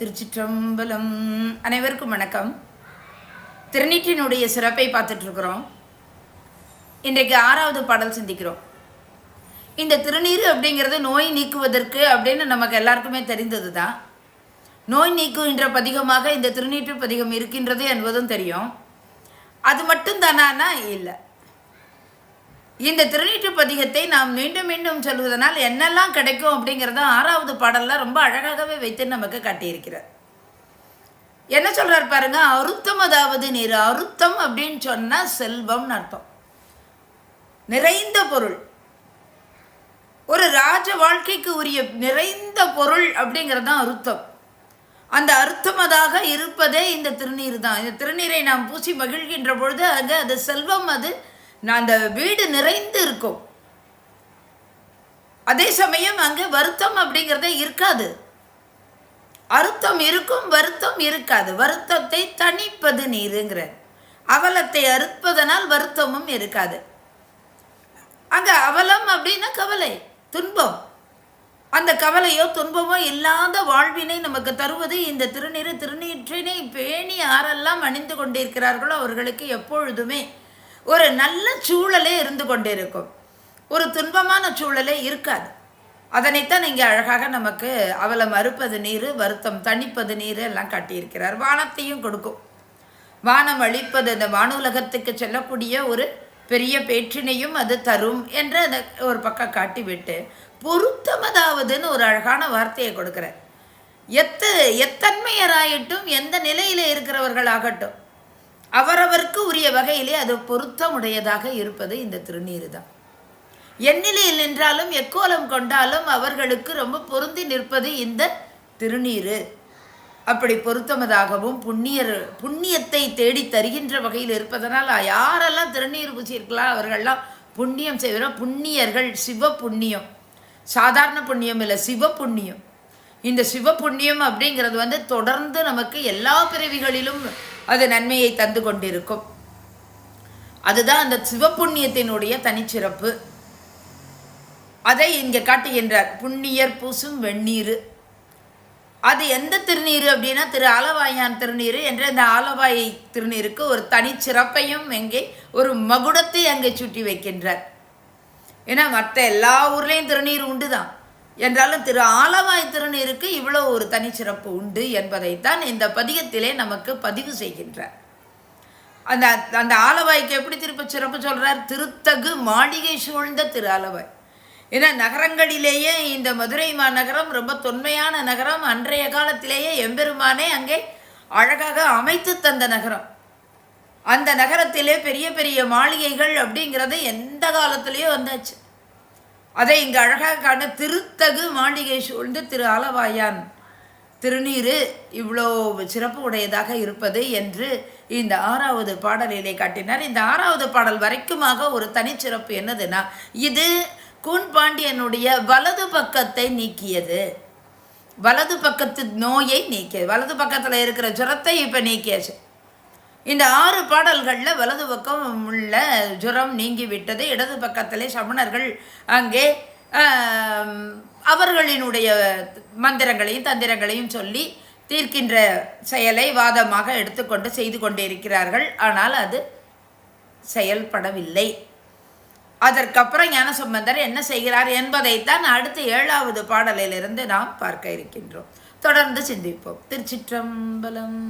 திருச்சிற்றம்பலம். அனைவருக்கும் வணக்கம். திருநீற்றினுடைய சிறப்பை பார்த்துட்டு இருக்கிறோம் இன்றைக்கு ஆறாவது பாடல் சிந்திக்கிறோம். இந்த திருநீர் அப்படிங்கிறது நோய் நீக்குவதற்கு அப்படின்னு நமக்கு எல்லாருக்குமே தெரிந்தது தான் நோய் நீக்குகின்ற பதிகமாக இந்த திருநீற்று பதிகம் இருக்கின்றது என்பதும் தெரியும். அது மட்டும் தானா இல்லை. இந்த திருநீற்று பதிகத்தை நாம் மீண்டும் மீண்டும் சொல்வதனால் என்னெல்லாம் கிடைக்கும் அப்படிங்கிறத ஆறாவது பாடலில் ரொம்ப அழகாகவே வைத்து நமக்கு காட்டியிருக்கிறார். என்ன சொல்கிறார் பாருங்க அருத்தம் அதாவது நீர் அருத்தம் அப்படின்னு சொன்னால் செல்வம்னு அர்த்தம். நிறைந்த பொருள். ஒரு ராஜ வாழ்க்கைக்கு உரிய நிறைந்த பொருள் அப்படிங்கிறது தான் அருத்தம். அந்த அர்த்தமதாக இருப்பதே இந்த திருநீர் தான். இந்த திருநீரை நாம் பூசி மகிழ்கின்ற பொழுது அது அது செல்வம் அது நான் அந்த வீடு நிறைந்து இருக்கும். அதே சமயம் அங்கே வருத்தம் அப்படிங்கிறதே இருக்காது. அறுத்தம் இருக்கும் வருத்தம் இருக்காது. வருத்தத்தை தணிப்பது நீருங்கிற அவலத்தை அறுப்பதனால் வருத்தமும் இருக்காது. அங்கே அவலம் அப்படின்னா கவலை துன்பம். அந்த கவலையோ துன்பமோ இல்லாத வாழ்வினை நமக்கு தருவது இந்த திருநீர் திருநீற்றினை பேணி யாரெல்லாம் அணிந்து கொண்டிருக்கிறார்களோ அவர்களுக்கு எப்பொழுதுமே. ஒரு நல்ல சூழலே இருந்து கொண்டே இருக்கும் ஒரு துன்பமான சூழலே இருக்காது. அதனைத்தான் இங்கே அழகாக நமக்கு அவளை மறுப்பது நீர் வருத்தம் தணிப்பது நீர் எல்லாம் காட்டியிருக்கிறார். வானத்தையும் கொடுக்கும். வானம் அழிப்பது இந்த வானுலகத்துக்கு செல்லக்கூடிய ஒரு பெரிய பேற்றினையும் அது தரும் என்று அந்த ஒரு பக்கம் காட்டிவிட்டு பொருத்தமதாவதுன்னு ஒரு அழகான வார்த்தையை கொடுக்குறார். எத்த எத்தன்மையராயிட்டும் எந்த நிலையில் இருக்கிறவர்களாகட்டும் வகையிலே அது பொருத்தமுடையதாக இருப்பது இந்த திருநீர் தான் எந்நிலையில் நின்றாலும் எக்கோலம் கொண்டாலும் அவர்களுக்கு ரொம்ப பொருந்தி நிற்பது இந்த திருநீர் அப்படி பொருத்தமதாகவும் புண்ணியர் புண்ணியத்தை தேடி தருகின்ற வகையில் இருப்பதனால் யாரெல்லாம் திருநீர் பூசியிருக்கலாம் அவர்கள்லாம் புண்ணியம் செய்கிறோம் புண்ணியர்கள் சிவ புண்ணியம் சாதாரண புண்ணியம் இல்லை சிவ புண்ணியம் இந்த சிவ புண்ணியம் அப்படிங்கிறது வந்து தொடர்ந்து நமக்கு எல்லா பிறவிகளிலும் அது நன்மையை தந்து கொண்டிருக்கும். அதுதான் அந்த சிவப்புண்ணியத்தினுடைய தனிச்சிறப்பு. அதை இங்கே காட்டுகின்றார் புண்ணியர் பூசும் வெந்நீர். அது எந்த திருநீர் அப்படின்னா திரு ஆலவாயான் திருநீர் என்ற இந்த ஆலவாயை திருநீருக்கு ஒரு தனிச்சிறப்பையும் எங்கே ஒரு மகுடத்தை அங்கே சுட்டி வைக்கின்றார். ஏன்னா மற்ற எல்லா ஊர்லேயும் திருநீர் உண்டு தான் என்றாலும் திரு ஆலவாய் திருநீருக்கு இவ்வளோ ஒரு தனிச்சிறப்பு உண்டு என்பதைத்தான் இந்த பதிகத்திலே நமக்கு பதிவு செய்கின்றார். அந்த அந்த ஆலவாய்க்கு எப்படி திருப்ப சிறப்பு சொல்கிறார் திருத்தகு மாளிகை சூழ்ந்த திரு ஆலவாய் ஏன்னா நகரங்களிலேயே இந்த மதுரை மாநகரம் ரொம்ப தொன்மையான நகரம். அன்றைய காலத்திலேயே எம்பெருமானே அங்கே அழகாக அமைத்து தந்த நகரம். அந்த நகரத்திலே பெரிய பெரிய மாளிகைகள் அப்படிங்கிறது எந்த காலத்துலேயோ வந்தாச்சு. அதை இங்கே அழகாக காண திருத்தகு மாளிகை சூழ்ந்து திரு ஆலவாயான் திருநீரு இவ்வளோ சிறப்பு உடையதாக இருப்பது என்று இந்த ஆறாவது பாடலிலே காட்டினார். இந்த ஆறாவது பாடல் வரைக்குமாக ஒரு தனிச்சிறப்பு என்னதுன்னா இது கூன் பாண்டியனுடைய வலது பக்கத்தை நீக்கியது. வலது பக்கத்து நோயை நீக்கியது. வலது பக்கத்தில் இருக்கிற ஜுரத்தை இப்போ நீக்கியாச்சு. இந்த ஆறு பாடல்களில் வலது பக்கம் உள்ள ஜுரம் நீங்கிவிட்டது இடது பக்கத்திலே சமணர்கள் அங்கே அவர்களினுடைய மந்திரங்களையும் தந்திரங்களையும் சொல்லி தீர்க்கின்ற செயலை வாதமாக எடுத்துக்கொண்டு செய்து கொண்டே இருக்கிறார்கள் ஆனால் அது செயல்படவில்லை. அதற்கப்புறம் ஞானசம்பந்தர் என்ன செய்கிறார் என்பதைத்தான் அடுத்த ஏழாவது பாடலிலிருந்து நாம் பார்க்க இருக்கின்றோம். தொடர்ந்து சிந்திப்போம். திருச்சிற்றம்பலம்.